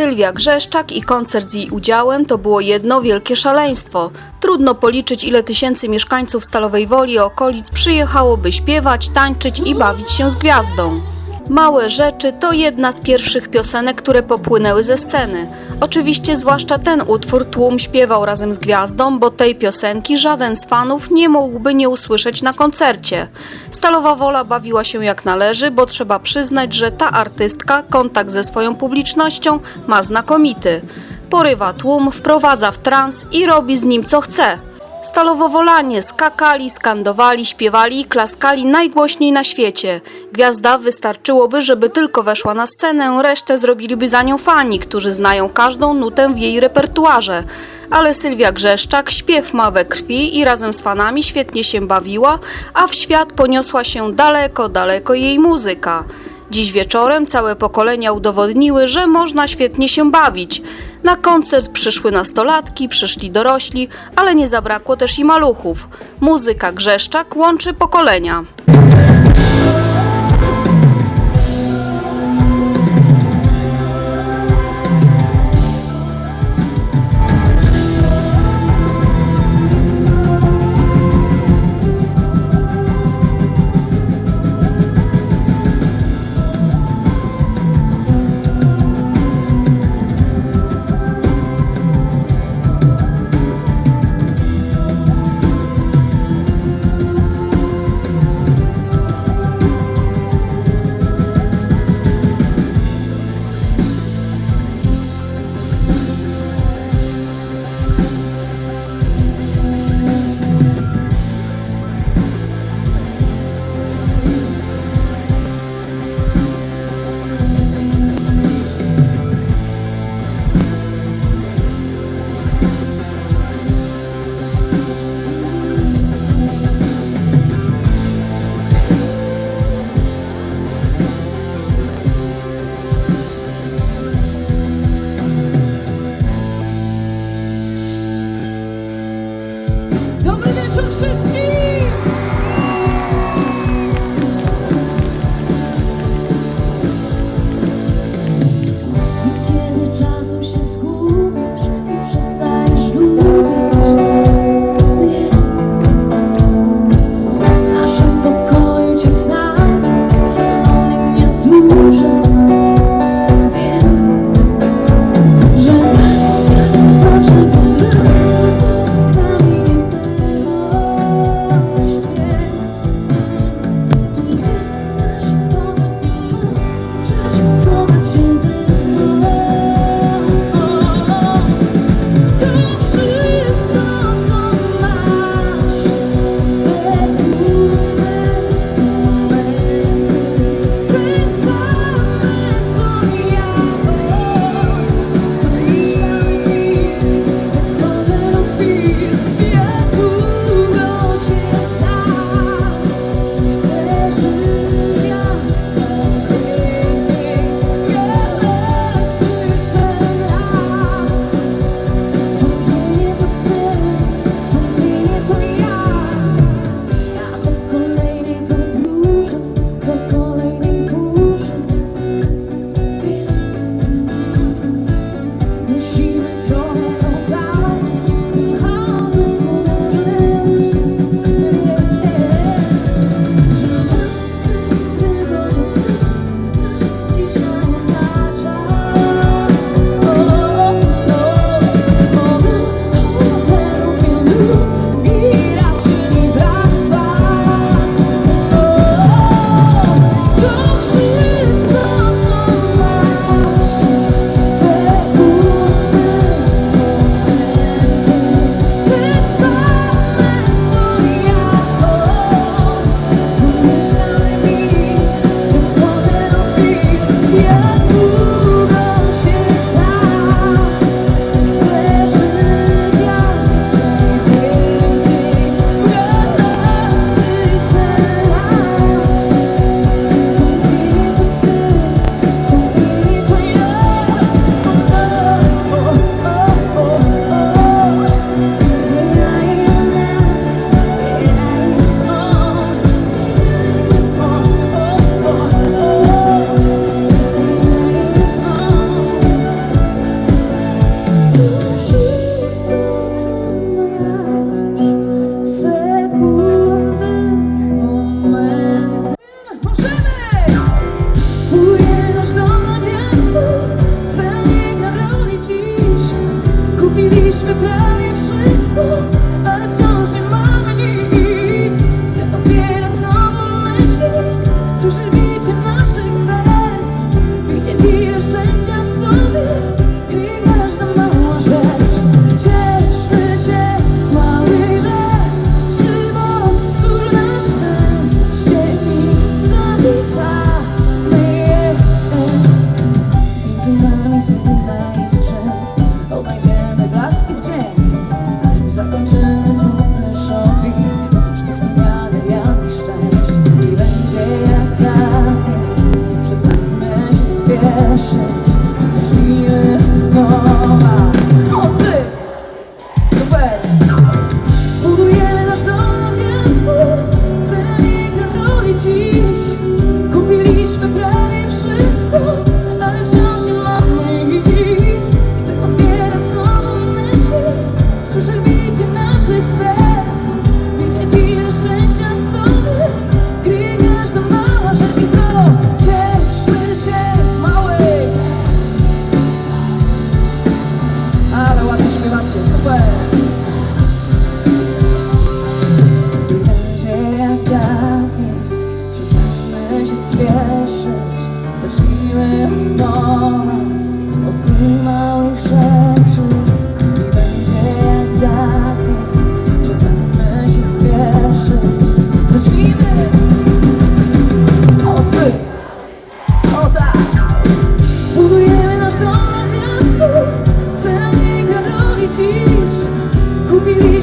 Sylwia Grzeszczak i koncert z jej udziałem to było jedno wielkie szaleństwo. Trudno policzyć, ile tysięcy mieszkańców Stalowej Woli i okolic przyjechało, by śpiewać, tańczyć i bawić się z gwiazdą. Małe rzeczy to jedna z pierwszych piosenek, które popłynęły ze sceny. Oczywiście zwłaszcza ten utwór tłum śpiewał razem z gwiazdą, bo tej piosenki żaden z fanów nie mógłby nie usłyszeć na koncercie. Stalowa Wola bawiła się jak należy, bo trzeba przyznać, że ta artystka kontakt ze swoją publicznością ma znakomity. Porywa tłum, wprowadza w trans i robi z nim co chce. Stalowowolanie skakali, skandowali, śpiewali i klaskali najgłośniej na świecie. Gwiazda wystarczyłoby, żeby tylko weszła na scenę, resztę zrobiliby za nią fani, którzy znają każdą nutę w jej repertuarze. Ale Sylwia Grzeszczak śpiew ma we krwi i razem z fanami świetnie się bawiła, a w świat poniosła się daleko, daleko jej muzyka. Dziś wieczorem całe pokolenia udowodniły, że można świetnie się bawić. Na koncert przyszły nastolatki, przyszli dorośli, ale nie zabrakło też i maluchów. Muzyka Grzeszczak łączy pokolenia.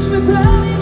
Krishna Brahmi